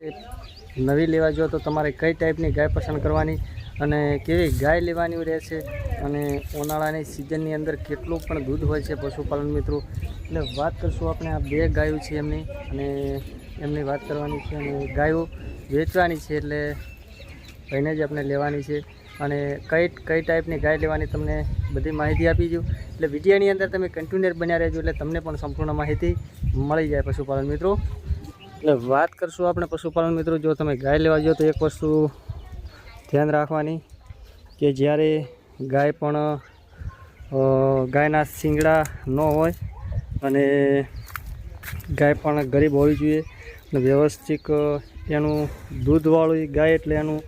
નવી લેવા જો તો તમારે કઈ ટાઈપની ગાય પસંદ કરવાની અને કેવી ગાય લેવાની રહેશે અને ઉનાળાની સિઝનની અંદર કેટલું પણ દૂધ હોય છે પશુપાલન મિત્રો. એટલે વાત કરશું આપણે આ બે ગાયો છે એમની અને એમની વાત કરવાની છે અને ગાયો વેચવાની છે એટલે ભાઈને જ આપણે લેવાની છે. અને કઈ કઈ ટાઈપની ગાય લેવાની તમને બધી માહિતી આપી દઉં એટલે વિડીયાની અંદર તમે કન્ટિન્યુઅર બન્યા રહેજો એટલે તમને પણ સંપૂર્ણ માહિતી મળી જાય પશુપાલન મિત્રો. એટલે વાત કરશું આપણે પશુપાલન મિત્રો, જો તમે ગાય લેવા જાઓ તો એક વસ્તુ ધ્યાન રાખવાની કે જ્યારે ગાય પણ ગાયના શિંગડા ન હોય અને ગાય પણ ગરીબ હોવી જોઈએ, અને વ્યવસ્થિત એનું દૂધવાળું ગાય એટલે એનું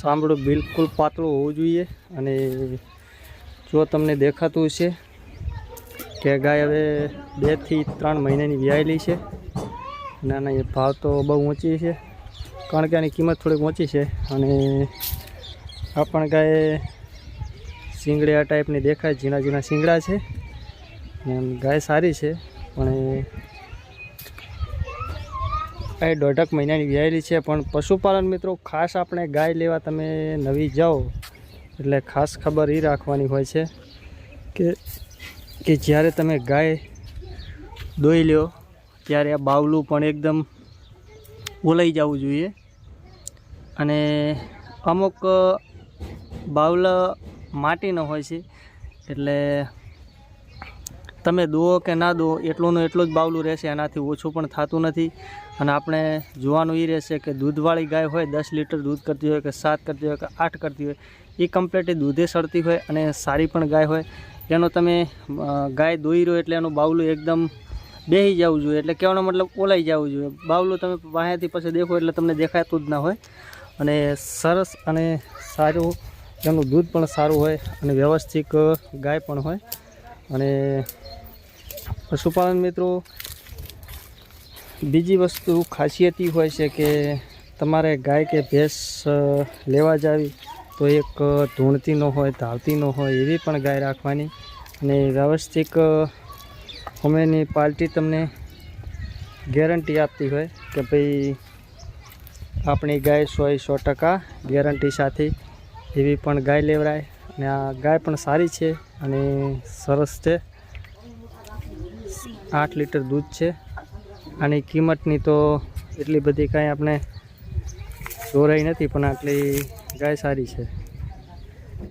સાંભળું બિલકુલ પાતળું હોવું જોઈએ. અને જો તમને દેખાતું છે કે ગાય હવે બેથી ત્રણ મહિનાની વ્યાયેલી છે ના ના, એ ભાવ તો બહુ ઊંચી છે. કારણ કે આની કિંમત થોડીક ઊંચી છે. અને આપણ ગાય શિંગડિયા ટાઈપની દેખાય, ઝીણા ઝીણા શિંગડા છે. ગાય સારી છે, પણ એ દોઢક મહિનાની વ્યાયેલી છે. પણ પશુપાલન મિત્રો, ખાસ આપણે ગાય લેવા તમે નવી જાઓ, એટલે ખાસ ખબર એ રાખવાની હોય છે કે કે જ્યારે તમે ગાય દોઈ લ્યો ત્યારે આ બાવલું પણ એકદમ ઓલાઈ જવું જોઈએ. અને અમુક બાવલા માટીનો હોય છે. એટલે તમે દો કે ના દો એટલુંનું એટલું જ બાવલું રહેશે એનાથી ઓછું પણ થતું નથી. અને આપણે જોવાનું એ રહેશે કે દૂધવાળી ગાય હોય, દસ લીટર દૂધ કરતી હોય કે સાત કરતી હોય કે આઠ કરતી હોય, એ કમ્પ્લીટ દૂધે સડતી હોય અને સારી પણ ગાય હોય. એનો તમે ગાય દોઈ રહ્યો એટલે એનું બાવલું એકદમ બેસી જવું જોઈએ, એટલે કહેવાનો મતલબ ઓલાઈ જવું જોઈએ. બાવલું તમે પાસેથી પછી દેખો એટલે તમને દેખાતું જ ના હોય. અને સરસ અને સારું, એનું દૂધ પણ સારું હોય અને વ્યવસ્થિત ગાય પણ હોય. અને પશુપાલન મિત્રો, બીજી વસ્તુ ખાસિયત હોય છે કે તમારે ગાય કે ભેંસ લેવા જાવી તો એક ધૂણતી ન હોય, ધાવતી ન હોય એવી પણ ગાય રાખવાની. અને વ્યવસ્થિત અમેની પાર્ટી તમને ગેરંટી આપતી હોય કે ભાઈ આપણી ગાય સો સો ટકા ગેરંટી સાથે એવી પણ ગાય લેવડાય અને આ ગાય પણ સારી છે અને સરસ છે. આઠ લીટર દૂધ છે. આની કિંમતની તો એટલી બધી કાંઈ આપણે જોરાઈ નથી, પણ આટલી ગાય સારી છે.